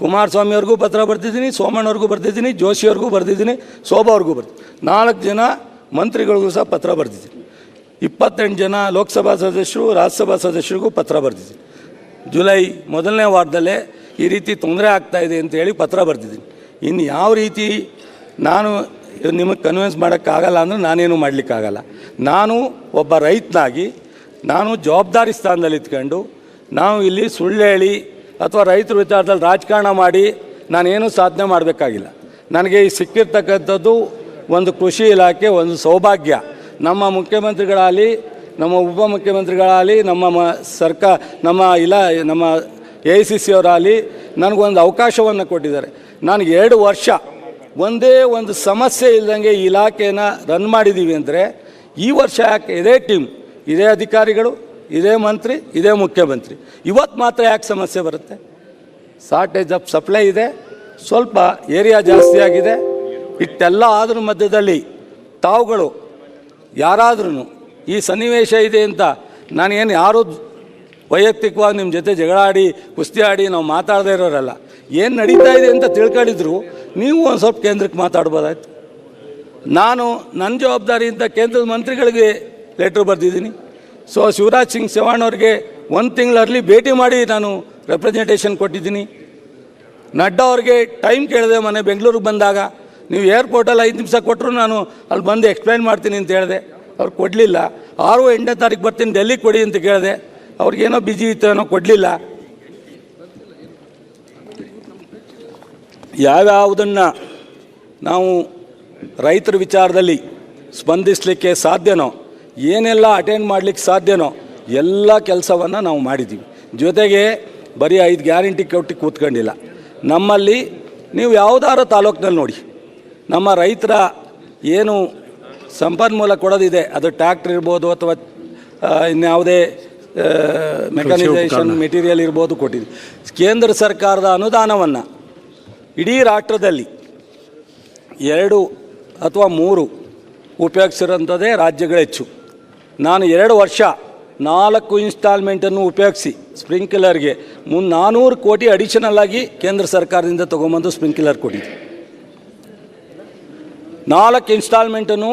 ಕುಮಾರಸ್ವಾಮಿಯವ್ರಿಗೂ ಪತ್ರ ಬರ್ತಿದ್ದೀನಿ ಸೋಮಣ್ಣವ್ರಿಗೂ ಬರ್ತಿದ್ದೀನಿ ಜೋಶಿಯವ್ರಿಗೂ ಬರ್ತಿದ್ದೀನಿ ಶೋಭಾ ಅವ್ರಿಗೂ ಬರ್ತೀನಿ ನಾಲ್ಕು ಜನ ಮಂತ್ರಿಗಳಿಗೂ ಸಹ ಪತ್ರ ಬರ್ತಿದ್ದೀನಿ ಇಪ್ಪತ್ತೆಂಟು ಜನ ಲೋಕಸಭಾ ಸದಸ್ಯರು, ರಾಜ್ಯಸಭಾ ಸದಸ್ಯರಿಗೂ ಪತ್ರ ಬರ್ತಿದ್ದೀನಿ ಜುಲೈ ಮೊದಲನೇ ವಾರದಲ್ಲೇ ಈ ರೀತಿ ತೊಂದರೆ ಆಗ್ತಾ ಇದೆ ಅಂತ ಹೇಳಿ ಪತ್ರ ಬರ್ತಿದ್ದೀನಿ ಇನ್ನು ಯಾವ ರೀತಿ ನಾನು ನಿಮಗೆ ಕನ್ವಿನ್ಸ್ ಮಾಡೋಕ್ಕಾಗಲ್ಲ ಅಂದರೆ ನಾನೇನು ಮಾಡಲಿಕ್ಕಾಗಲ್ಲ. ನಾನು ಒಬ್ಬ ರೈತನಾಗಿ, ನಾನು ಜವಾಬ್ದಾರಿ ಸ್ಥಾನದಲ್ಲಿ ಇದ್ಕೊಂಡು ನಾವು ಇಲ್ಲಿ ಸುಳ್ಳು ಹೇಳಿ ಅಥವಾ ರೈತರ ವಿಚಾರದಲ್ಲಿ ರಾಜಕಾರಣ ಮಾಡಿ ನಾನೇನು ಸಾಧನೆ ಮಾಡಬೇಕಾಗಿಲ್ಲ. ನನಗೆ ಈ ಸಿಕ್ಕಿರ್ತಕ್ಕಂಥದ್ದು ಒಂದು ಕೃಷಿ ಇಲಾಖೆ, ಒಂದು ಸೌಭಾಗ್ಯ. ನಮ್ಮ ಮುಖ್ಯಮಂತ್ರಿಗಳಾಗಲಿ, ನಮ್ಮ ಉಪಮುಖ್ಯಮಂತ್ರಿಗಳಾಗಲಿ ನಮ್ಮ ಮ ಸರ್ಕಾರ ನಮ್ಮ ಇಲಾ, ನಮ್ಮ ಎ ಐ ಸಿ ಸಿ ಅವರಾಗಲಿ ನನಗೊಂದು ಅವಕಾಶವನ್ನು ಕೊಟ್ಟಿದ್ದಾರೆ. ನಾನು ಎರಡು ವರ್ಷ ಒಂದೇ ಒಂದು ಸಮಸ್ಯೆ ಇಲ್ಲದಂಗೆ ಇಲಾಖೆನ ರನ್ ಮಾಡಿದ್ದೀವಿ ಅಂದರೆ ಈ ವರ್ಷ ಯಾಕೆ ಇದೇ ಟೀಮ್ ಇದೇ ಅಧಿಕಾರಿಗಳು ಇದೇ ಮಂತ್ರಿ, ಇದೇ ಮುಖ್ಯಮಂತ್ರಿ. ಇವತ್ತು ಮಾತ್ರ ಯಾಕೆ ಸಮಸ್ಯೆ ಬರುತ್ತೆ? ಶಾರ್ಟೇಜ್ ಆಫ್ ಸಪ್ಲೈ ಇದೆ, ಸ್ವಲ್ಪ ಏರಿಯಾ ಜಾಸ್ತಿ ಆಗಿದೆ. ಇಟ್ಟೆಲ್ಲ ಆದ್ರ ಮಧ್ಯದಲ್ಲಿ ತಾವುಗಳು ಯಾರಾದ್ರೂ ಈ ಸನ್ನಿವೇಶ ಇದೆ ಅಂತ ನಾನೇನು ಯಾರೂ ವೈಯಕ್ತಿಕವಾಗಿ ನಿಮ್ಮ ಜೊತೆ ಜಗಳ ಆಡಿ, ಕುಸ್ತಿ ಆಡಿ ನಾವು ಮಾತಾಡದೇ ಇರೋರಲ್ಲ. ಏನು ನಡೀತಾ ಇದೆ ಅಂತ ತಿಳ್ಕೊಂಡಿದ್ರು ನೀವು ಒಂದು ಸ್ವಲ್ಪ ಕೇಂದ್ರಕ್ಕೆ ಮಾತಾಡ್ಬೋದಾಯ್ತು. ನಾನು ನನ್ನ ಜವಾಬ್ದಾರಿ ಅಂತ ಕೇಂದ್ರದ ಮಂತ್ರಿಗಳಿಗೆ ಲೆಟ್ರ್ ಬರೆದಿದ್ದೀನಿ. ಸೊ ಶಿವರಾಜ್ ಸಿಂಗ್ ಚೌಹಾಣ್ ಅವ್ರಿಗೆ ಒಂದು ತಿಂಗಳಲ್ಲಿ ಭೇಟಿ ಮಾಡಿ ನಾನು ರೆಪ್ರೆಸೆಂಟೇಷನ್ ಕೊಟ್ಟಿದ್ದೀನಿ. ನಡ್ಡಾ ಅವ್ರಿಗೆ ಟೈಮ್ ಕೇಳಿದೆ ಮೊನ್ನೆ ಬೆಂಗಳೂರಿಗೆ ಬಂದಾಗ. ನೀವು ಏರ್ಪೋರ್ಟಲ್ಲಿ ಐದು ನಿಮಿಷ ಕೊಟ್ಟರು ನಾನು ಅಲ್ಲಿ ಬಂದು ಎಕ್ಸ್ಪ್ಲೈನ್ ಮಾಡ್ತೀನಿ ಅಂತ ಹೇಳಿದೆ. ಅವ್ರು ಕೊಡಲಿಲ್ಲ. ಆರು ಎಂಟನೇ ತಾರೀಕು ಬರ್ತೀನಿ ಡೆಲ್ಲಿಗೆ ಕೊಡಿ ಅಂತ ಕೇಳಿದೆ. ಅವ್ರಿಗೇನೋ ಬಿಜಿ ಇತ್ತು ಏನೋ ಕೊಡಲಿಲ್ಲ. ಯಾವ್ಯಾವುದನ್ನು ನಾವು ರೈತರ ವಿಚಾರದಲ್ಲಿ ಸ್ಪಂದಿಸಲಿಕ್ಕೆ ಸಾಧ್ಯನೋ ಏನೆಲ್ಲ ಅಟೆಂಡ್ ಮಾಡಲಿಕ್ಕೆ ಸಾಧ್ಯನೋ ಎಲ್ಲ ಕೆಲಸವನ್ನು ನಾವು ಮಾಡಿದ್ದೀವಿ ಜೊತೆಗೆ ಬರೀ ಐದು ಗ್ಯಾರಂಟಿ ಕೊಟ್ಟು ಕೂತ್ಕೊಂಡಿಲ್ಲ. ನಮ್ಮಲ್ಲಿ ನೀವು ಯಾವುದಾದ್ರು ತಾಲೂಕಿನಲ್ಲಿ ನೋಡಿ. ನಮ್ಮ ರೈತರ ಏನು ಸಂಪನ್ಮೂಲ ಕೊಡೋದಿದೆ ಅದು ಟ್ಯಾಕ್ಟ್ರ್ ಇರ್ಬೋದು ಅಥವಾ ಇನ್ಯಾವುದೇ ಮೆಕನೈಸೇಷನ್ ಮೆಟೀರಿಯಲ್ ಇರ್ಬೋದು ಕೊಟ್ಟಿದೆ ಕೇಂದ್ರ ಸರ್ಕಾರದ ಅನುದಾನವನ್ನು ಇಡೀ ರಾಷ್ಟ್ರದಲ್ಲಿ ಎರಡು ಅಥವಾ ಮೂರು ಉಪಯೋಗಿಸಿರೋಂಥದ್ದೇ ರಾಜ್ಯಗಳು ಹೆಚ್ಚು. ನಾನು ಎರಡು ವರ್ಷ ನಾಲ್ಕು ಇನ್ಸ್ಟಾಲ್ಮೆಂಟನ್ನು ಉಪಯೋಗಿಸಿ ಸ್ಪ್ರಿಂಕ್ಲರ್ಗೆ ಮುನ್ ನಾನ್ನೂರು ಕೋಟಿ ಅಡಿಷನಲ್ ಆಗಿ ಕೇಂದ್ರ ಸರ್ಕಾರದಿಂದ ತೊಗೊಂಬಂದು ಸ್ಪ್ರಿಂಕ್ಲರ್ ಕೊಟ್ಟಿದ್ದೆ. ನಾಲ್ಕು ಇನ್ಸ್ಟಾಲ್ಮೆಂಟನ್ನು